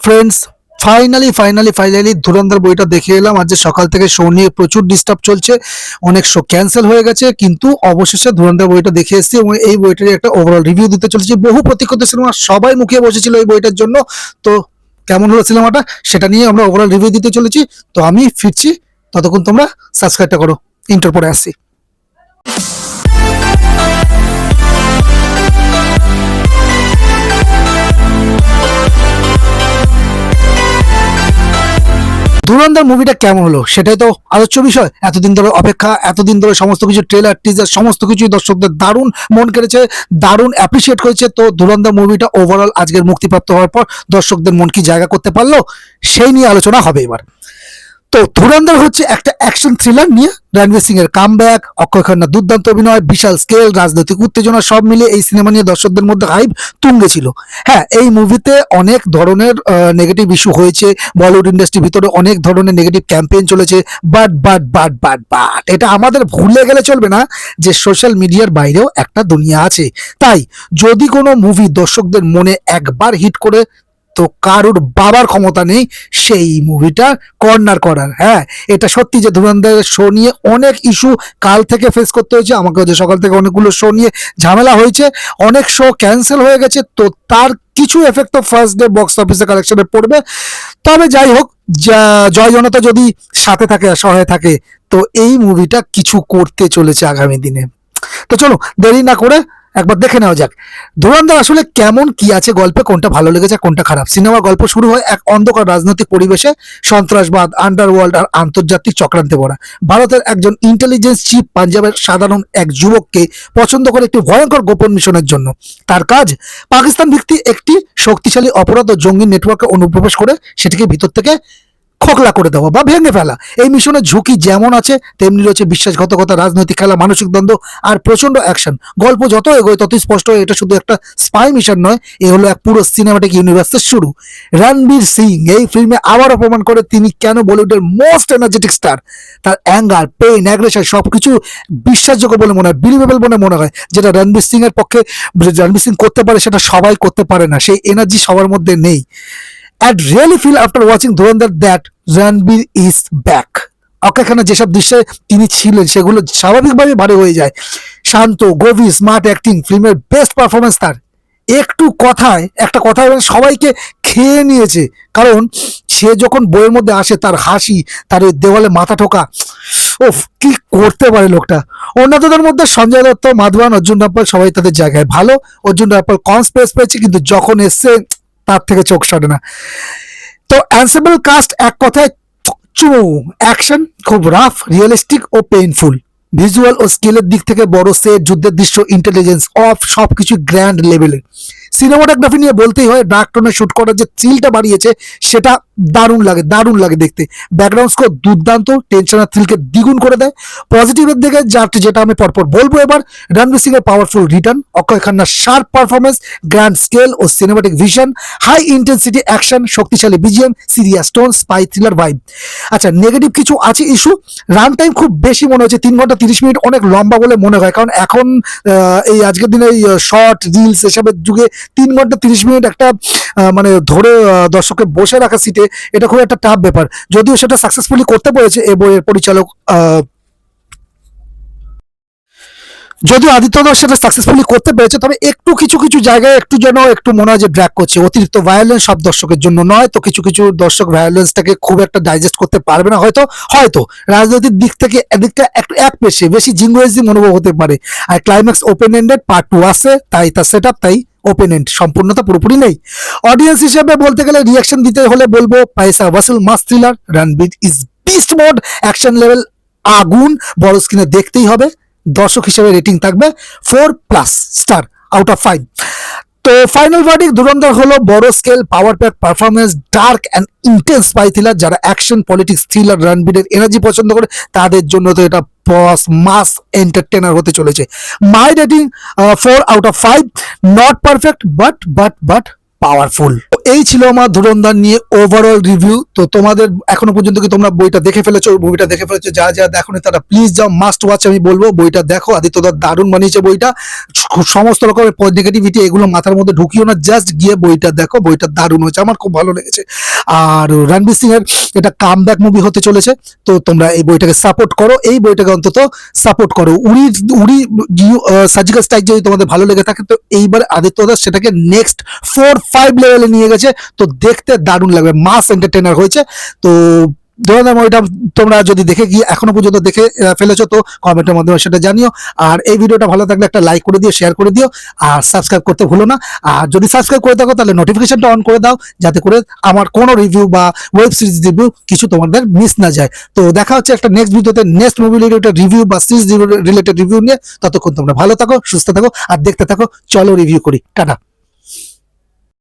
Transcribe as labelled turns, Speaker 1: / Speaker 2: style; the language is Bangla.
Speaker 1: Friends finally finally finally Dhurandhar বইটা দেখে এলাম। আজ সকাল থেকে শো নিয়ে প্রচুর ডিস্টার্ব চলছে। অনেক শো ক্যান্সেল হয়ে গেছে, কিন্তু অবশেষে ধুরন্ধর বইটা দেখে এসেছি এবং এই বইটার একটা ওভারঅল রিভিউ দিতে চলেছি। বহু প্রতীক্ষিত সিনেমা সবাই মুখিয়ে বসেছিল এই বইটার জন্য। তো কেমন হলো সিনেমাটা সেটা নিয়ে আমরা ওভারঅল রিভিউ দিতে চলেছি। তো আমি ফিরছি। ততক্ষণ তোমরা সাবস্ক্রাইবটা করো। ইন্টার পরে আসছি। ধুরন্ধর মুভিটা কেমন হলো? সেটাই তো আলোচ্য বিষয়। এতদিন ধরে অপেক্ষা, এতদিন ধরে সমস্ত কিছু ট্রেলার টিজার সমস্ত কিছুই দর্শকদের দারুণ মন কেড়েছে, দারুণ অ্যাপ্রিসিয়েট করেছে। তো ধুরন্ধর মুভিটা ওভারঅল আজকের মুক্তিপ্রাপ্ত হওয়ার পর দর্শকদের মন কি জায়গা করতে পারল? সেই নিয়ে আলোচনা হবে এবার। তো ধুরন্ধর হচ্ছে একটা অ্যাকশন থ্রিলার নিয়ে রণবীর সিং এর কাম ব্যাক অক্ষয় খান্নার দুর্দান্ত অভিনয়, বিশাল স্কেল রাজনৈতিক উত্তেজনা, সব মিলে এই সিনেমা নিয়ে দর্শকদের মধ্যে হাইপ তুঙ্গে ছিল। হ্যাঁ এই মুভিতে অনেক ধরনের নেগেটিভ ইস্যু হয়েছে। বলিউড ইন্ডাস্ট্রির ভিতরে অনেক ধরনের নেগেটিভ ক্যাম্পেইন চলেছে। But but but but but এটা আমাদের ভুলে গেলে চলবে না যে সোশ্যাল মিডিয়ার বাইরেও একটা দুনিয়া আছে। তাই যদি কোনো মুভি দর্শকদের মনে একবার হিট করে তো কারুর বাবার ক্ষমতা নেই, সেই মুভিটা কর্নার করার হ্যাঁ? এটা সত্যি যে ধুরন্ধরের শো নিয়ে অনেক ইস্যু কাল থেকে ফেস করতে হয়েছে, আমাকে যে সকাল থেকে অনেকগুলো শো নিয়ে ঝামেলা হয়েছে, অনেক শো ক্যান্সেল হয়ে গেছে, তো তার কিছু এফেক্ট তো ফার্স্ট ডে বক্স অফিসে কালেকশনে পড়বে। তবে যাই হোক জয় জনতা যদি সাথে থাকে, সহায় থাকে, তো এই মুভিটা কিছু করতে চলেছে আগামী দিনে। তো চলো, দেরি না করে একবার দেখে নেওয়া যাক। ধুরন্ধর আসলে কেমন কি আছে, গল্পে কোনটা ভালো লেগেছে কোনটা খারাপ? সিনেমার গল্প শুরু হয় এক অন্ধকার রাজনৈতিক পরিবেশে, সন্ত্রাসবাদ আন্ডারওয়ার্ল্ড আর আন্তর্জাতিক চক্রান্তে ভরা। ভারতের একজন ইন্টেলিজেন্স চিফ পাঞ্জাবের সাধারণ এক যুবককে পছন্দ করে একটি ভয়ঙ্কর গোপন মিশনের জন্য। তার কাজ, পাকিস্তান ভিত্তিক একটি শক্তিশালী অপরাধ ও জঙ্গি নেটওয়ার্কে অনুপ্রবেশ করে, সেটিকে ভিতর থেকে খোকলা করে দেওয়া বা ভেঙে ফেলা। এই মিশনের ঝুঁকি যেমন আছে, তেমনি রয়েছে বিশ্বাসঘাতকতা, রাজনৈতিক খেলা, মানসিক দ্বন্দ্ব আর প্রচণ্ড অ্যাকশন গল্প যত এগোয়, ততই স্পষ্ট এটা শুধু একটা স্পাই মিশন নয়, এ হলো এক পুরো সিনেমাটিক ইউনিভার্সের শুরু। রণবীর সিং, এই ফিল্মে আবার অপমান করে তিনি কেন বলিউডের মোস্ট এনার্জেটিক স্টার তার অ্যাঙ্গার পেইন অ্যাগ্রেশন সব কিছু বিশ্বাসযোগ্য বলে মনে হয় বিলিভেবল বলে মনে হয়। যেটা রণবীর সিং এর পক্ষে, রণবীর সিং করতে পারে, সেটা সবাই করতে পারে না। সেই এনার্জি সবার মধ্যে নেই। And really feel after watching Dhurandhar that Ranveer is back Akshaye Khanna যেসব দৃশ্যে তিনি ছিলেন সেগুলো স্বাভাবিকভাবে ভারী হয়ে যায় শান্ত গভীর স্মার্ট অ্যাক্টিং ফিল্মের বেস্ট পারফরমেন্স তার একটু কথায় একটা কথা সবাইকে খেয়ে নিয়েছে কারণ সে যখন বইয়ের মধ্যে আসে তার হাসি তার ওই দেওয়ালে মাথা ঠোকা ওফ কি করতে পারে লোকটা অন্যদের মধ্যে সঞ্জয় দত্ত মাধবান অর্জুন রাপ্পাল সবাই তাদের জায়গায় ভালো অর্জুন রাপ্পাল কম স্পেস পেয়েছে কিন্তু যখন এসছে তার থেকে চোখ সরে না। তো অ্যান্সেবল কাস্ট এক কথায় চুমু অ্যাকশন খুব রাফ রিয়েলিস্টিক ও পেইনফুল ভিজুয়াল ও স্কেলের দিক থেকে বড় সে যুদ্ধের দৃশ্য ইন্টেলিজেন্স অফ সবকিছু গ্র্যান্ড লেভেলে সিনেমাটোগ্রাফি নিয়ে বলতেই হয় ডার্ক শুট করার যে থ্রিলটা বাড়িয়েছে, সেটা দারুণ লাগে দারুণ লাগে দেখতে। ব্যাকগ্রাউন্ড স্কোর দুর্দান্ত টেনশন আর থ্রিলকে দ্বিগুণ করে দেয়। পজিটিভের দিকে যা যেটা আমি পরপর বলব এবার রণবীর সিং এর পাওয়ারফুল রিটার্ন অক্ষয় খান্নার শার্প পারফরমেন্স গ্র্যান্ড স্কেল ও cinematic vision high intensity action শক্তিশালী BGM serious tone spy thriller vibe আচ্ছা নেগেটিভ কিছু আছে ইস্যু রান টাইম খুব বেশি মনে হচ্ছে, তিন ঘণ্টা তিরিশ মিনিট অনেক লম্বা বলে মনে হয়, কারণ এখন এই আজকের দিনে শর্ট রিলস এসবের যুগে তিন ঘণ্টা তিরিশ মিনিট একটা মানে ধরে দর্শককে বসে রাখা সিটে এটা খুব একটা টাফ ব্যাপার। যদিও সেটা সাকসেসফুলি করতে পেরেছে এ বইয়ের পরিচালক যদিও আদিত্য দাস সেটা সাকসেসফুলি করতে পেরেছে, তবে একটু কিছু কিছু জায়গায় একটু যেন একটু মনে হয় যে ড্র্যাক করছে। অতিরিক্ত ভায়োলেন্স সব দর্শকের জন্য নয়, তো কিছু কিছু দর্শক ভায়োলেন্সটাকে খুব একটা ডাইজেস্ট করতে পারবে না, হয়তো হয়তো রাজনৈতিক দিক থেকে এদিকটা একটু এক পেশে বেশি জিঙ্গুয়েজি মনোভব হতে পারে। আর climax open ended part two আছে, তাই তার সেট তাই ওপেন এন্ড সম্পূর্ণতা পুরোপুরি নেই। অডিয়েন্স হিসেবে বলতে গেলে রিয়াকশন দিতে হলে বলব paisa vasool mass thriller Ranveer is beast mode action level আগুন, বড় স্ক্রিনে দেখতেই হবে। দর্শক হিসেবে রেটিং থাকবে four plus star out of five তো ফাইনাল ভার্ডিক ধুরন্ধর হলো বড় scale power pack performance dark and intense spy thriller যারা অ্যাকশন পলিটিক্স থ্রিলার রণবীরের এনার্জি পছন্দ করে, তাদের জন্য তো এটা বস মাস এন্টারটেনার হতে চলেছে। My rating four out of five not perfect but but but powerful এই ছিল আমার ধুরন্ধার নিয়ে ওভারঅল রিভিউ তো তোমাদের এখনও পর্যন্ত কি তোমরা বইটা দেখে ফেলেছো? বইটা দেখে ফেলেছো? যা যা দেখো তারা প্লিজ যাও মাস্ট ওয়াচ আমি বলব, বইটা দেখো। আদিত্যদার দারুণ বানিয়েছে বইটা। সমস্ত রকমের নেগেটিভিটি এগুলো মাথার মধ্যে ঢুকিও না জাস্ট গিয়ে বইটা দেখো, বইটা দারুণ হয়েছে। আমার খুব ভালো লেগেছে। আর রণবীর সিং এর এটা কাম ব্যাক মুভি হতে চলেছে। তো তোমরা এই বইটাকে সাপোর্ট করো। এই বইটাকে অন্তত সাপোর্ট করো। উড়ি উড়ি সার্জিক্যাল স্ট্রাইক যদি তোমাদের ভালো লেগে থাকে, তো এইবার আদিত্য দাস সেটাকে নেক্সট ফোর ফাইভ লেভেলে নিয়ে গেছে। তো দেখতে দারুণ লাগবে। মাস এন্টারটেনার হয়েছে। তো ধরুন ওইটা তোমরা যদি দেখে গিয়ে এখনও পর্যন্ত দেখে ফেলেছো, তো কমেন্টের মাধ্যমে সেটা জানিও। আর এই ভিডিওটা ভালো থাকলে একটা লাইক করে দিও শেয়ার করে দিও, আর সাবস্ক্রাইব করতে ভুলো না। আর যদি সাবস্ক্রাইব করে থাকো, তাহলে নোটিফিকেশনটা অন করে দাও, যাতে করে আমার কোনো রিভিউ বা ওয়েব সিরিজ রিভিউ কিছু তোমাদের মিস না যায়। তো দেখা হচ্ছে একটা নেক্সট ভিডিওতে নেক্সট মুভি রিলেটেড রিভিউ বা সিরিজ রিলেটেড রিভিউ নিয়ে। ততক্ষণ তোমরা ভালো থাকো, সুস্থ থাকো, আর দেখতে থাকো, চলো রিভিউ করি। টাটা।